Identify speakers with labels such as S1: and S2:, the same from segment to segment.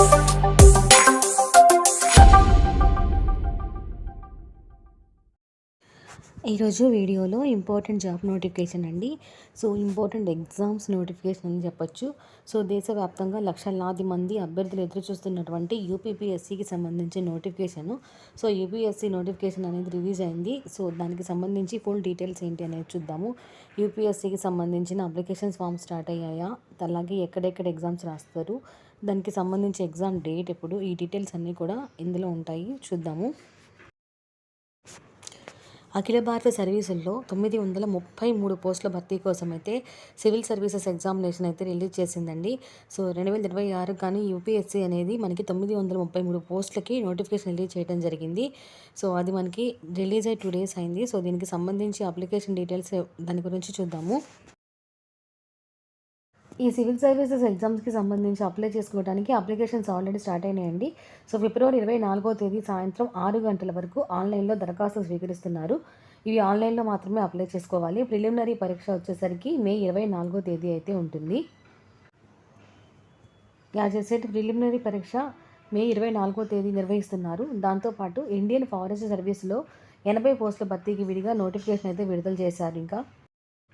S1: Bye. ఈరోజు వీడియోలో important job notification అండి. సో ఇంపార్టెంట్ ఎగ్జామ్స్ నోటిఫికేషన్ అని చెప్పొచ్చు. సో దేశవ్యాప్తంగా లక్షలాది మంది అభ్యర్థులు ఎదురు చూస్తున్నటువంటి యూపీపీఎస్సికి సంబంధించి నోటిఫికేషన్. సో యూపీఎస్సి నోటిఫికేషన్ అనేది రిలీజ్ అయింది. సో దానికి సంబంధించి ఫుల్ డీటెయిల్స్ ఏంటి అనేది చూద్దాము. యూపీఎస్సికి సంబంధించిన అప్లికేషన్స్ ఫామ్ స్టార్ట్ అయ్యాయా? అలాగే ఎక్కడెక్కడ ఎగ్జామ్స్ రాస్తారు? దానికి సంబంధించి ఎగ్జామ్ డేట్ ఎప్పుడు? ఈ డీటెయిల్స్ అన్నీ కూడా ఇందులో ఉంటాయి. చూద్దాము. అఖిల భారత సర్వీసుల్లో తొమ్మిది వందల ముప్పై మూడు పోస్టుల భర్తీ కోసం అయితే సివిల్ సర్వీసెస్ ఎగ్జామినేషన్ అయితే రిలీజ్ చేసిందండి. సో రెండు వేల ఇరవై ఆరు కానీ యూపీఎస్సీ అనేది మనకి తొమ్మిది వందల ముప్పై మూడు పోస్టులకి నోటిఫికేషన్ రిలీజ్ చేయడం జరిగింది. సో అది మనకి రిలీజ్ అయ్యి టూ డేస్ అయింది. సో దీనికి సంబంధించి అప్లికేషన్ డీటెయిల్స్ దాని గురించి చూద్దాము. ఈ సివిల్ సర్వీసెస్ ఎగ్జామ్స్కి సంబంధించి అప్లై చేసుకోవడానికి అప్లికేషన్స్ ఆల్రెడీ స్టార్ట్ అయినాయండి. సో ఫిబ్రవరి ఇరవై నాలుగో తేదీ సాయంత్రం ఆరు గంటల వరకు ఆన్లైన్లో దరఖాస్తు స్వీకరిస్తున్నారు. ఇవి ఆన్లైన్లో మాత్రమే అప్లై చేసుకోవాలి. ప్రిలిమినరీ పరీక్ష వచ్చేసరికి మే ఇరవై నాలుగో తేదీ అయితే ఉంటుంది. యాజ్ ఎ ప్రిలిమినరీ పరీక్ష మే ఇరవై నాలుగో తేదీ నిర్వహిస్తున్నారు. దాంతోపాటు ఇండియన్ ఫారెస్ట్ సర్వీస్లో ఎనభై పోస్టుల భర్తీకి విడిగా నోటిఫికేషన్ అయితే విడుదల చేశారు ఇంకా.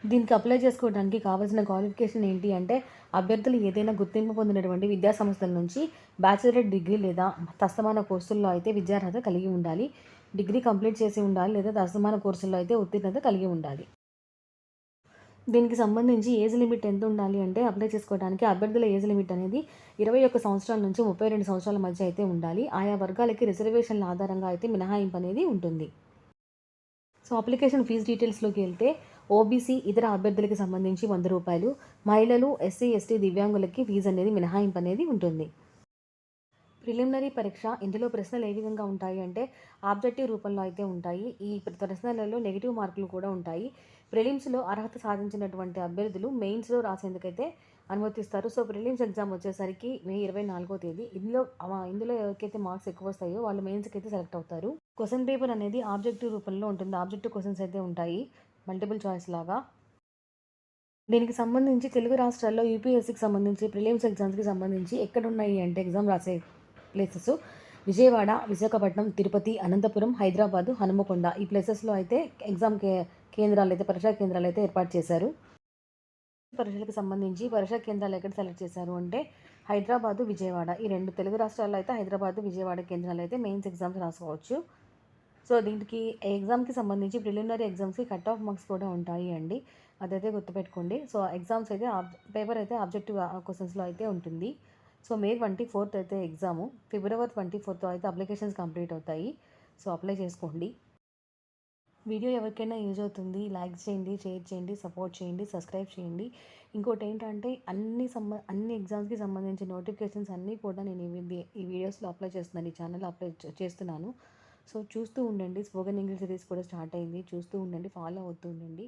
S1: దీనికి అప్లై చేసుకోవడానికి కావాల్సిన క్వాలిఫికేషన్ ఏంటి అంటే అభ్యర్థులు ఏదైనా గుర్తింపు పొందినటువంటి విద్యా సంస్థల నుంచి బ్యాచిలర్ డిగ్రీ లేదా తస్తమాన కోర్సుల్లో అయితే విద్యార్హత కలిగి ఉండాలి. డిగ్రీ కంప్లీట్ చేసి ఉండాలి లేదా తస్తమాన కోర్సుల్లో అయితే ఉత్తీర్ణత కలిగి ఉండాలి. దీనికి సంబంధించి ఏజ్ లిమిట్ ఎంత ఉండాలి అంటే అప్లై చేసుకోవడానికి అభ్యర్థుల ఏజ్ లిమిట్ అనేది ఇరవై ఒక్క సంవత్సరాల నుంచి ముప్పై రెండు సంవత్సరాల మధ్య అయితే ఉండాలి. ఆయా వర్గాలకి రిజర్వేషన్ల ఆధారంగా అయితే మినహాయింపు అనేది ఉంటుంది. సో అప్లికేషన్ ఫీజు డీటెయిల్స్లోకి వెళ్తే ఓబీసీ ఇతర అభ్యర్థులకు సంబంధించి వంద రూపాయలు మహిళలు ఎస్సీ ఎస్టీ దివ్యాంగులకి ఫీజు అనేది మినహాయింపు అనేది ఉంటుంది. ప్రిలిమినరీ పరీక్ష ఇందులో ప్రశ్నలు ఏ విధంగా ఉంటాయి అంటే ఆబ్జెక్టివ్ రూపంలో అయితే ఉంటాయి. ఈ ప్రశ్నలలో నెగిటివ్ మార్కులు కూడా ఉంటాయి. ప్రిలిమ్స్లో అర్హత సాధించినటువంటి అభ్యర్థులు మెయిన్స్లో రాసేందుకైతే అనుమతిస్తారు. సో ప్రిలిమ్స్ ఎగ్జామ్ వచ్చేసరికి మే ఇరవై నాలుగో తేదీ. ఇందులో ఇందులో ఎవరికైతే మార్క్స్ ఎక్కువ వస్తాయో వాళ్ళు మెయిన్స్కి అయితే సెలెక్ట్ అవుతారు. క్వశ్చన్ పేపర్ అనేది ఆబ్జెక్టివ్ రూపంలో ఉంటుంది. ఆబ్జెక్టివ్ క్వశ్చన్స్ అయితే ఉంటాయి. మల్టిపుల్ చాయిస్ లాగా. దీనికి సంబంధించి తెలుగు రాష్ట్రాల్లో యూపీఎస్సీకి సంబంధించి ప్రిలిమ్స్ ఎగ్జామ్స్కి సంబంధించి ఎక్కడ ఉన్నాయి అంటే ఎగ్జామ్ రాసే ప్లేసెస్ విజయవాడ విశాఖపట్నం తిరుపతి అనంతపురం హైదరాబాదు హనుమకొండ. ఈ ప్లేసెస్లో అయితే ఎగ్జామ్ కే కేంద్రాలు అయితే పరీక్షా కేంద్రాలు అయితే ఏర్పాటు చేశారు. పరీక్షలకు సంబంధించి పరీక్షా కేంద్రాలు ఎక్కడ సెలెక్ట్ చేశారు అంటే హైదరాబాదు విజయవాడ. ఈ రెండు తెలుగు రాష్ట్రాల్లో అయితే హైదరాబాదు విజయవాడ కేంద్రాలు అయితే మెయిన్స్ ఎగ్జామ్స్ రాసుకోవచ్చు. సో దీనికి ఎగ్జామ్కి సంబంధించి ప్రిలిమినరీ ఎగ్జామ్స్కి కట్ ఆఫ్ మార్క్స్ కూడా ఉంటాయి అండి. అదైతే గుర్తుపెట్టుకోండి. సో ఎగ్జామ్స్ అయితే పేపర్ అయితే ఆబ్జెక్టివ్ క్వశ్చన్స్లో అయితే ఉంటుంది. సో మే ట్వంటీ ఫోర్త్ అయితే ఎగ్జాము. ఫిబ్రవరి ట్వంటీ ఫోర్త్ అయితే అప్లికేషన్స్ కంప్లీట్ అవుతాయి. సో అప్లై చేసుకోండి. వీడియో ఎవరికైనా యూజ్ అవుతుంది లైక్ చేయండి షేర్ చేయండి సపోర్ట్ చేయండి సబ్స్క్రైబ్ చేయండి. ఇంకోటి ఏంటంటే అన్ని సంబ అన్ని ఎగ్జామ్స్కి సంబంధించిన నోటిఫికేషన్స్ అన్నీ కూడా నేను ఈ వీడియోస్లో అప్లై చేస్తున్నాను ఈ ఛానల్లో అప్లై చేస్తున్నాను. సో చూస్తూ ఉండండి. స్పోకెన్ ఇంగ్లీష్ సిరీస్ కూడా స్టార్ట్ అయింది. చూస్తూ ఉండండి. ఫాలో అవుతూ ఉండండి.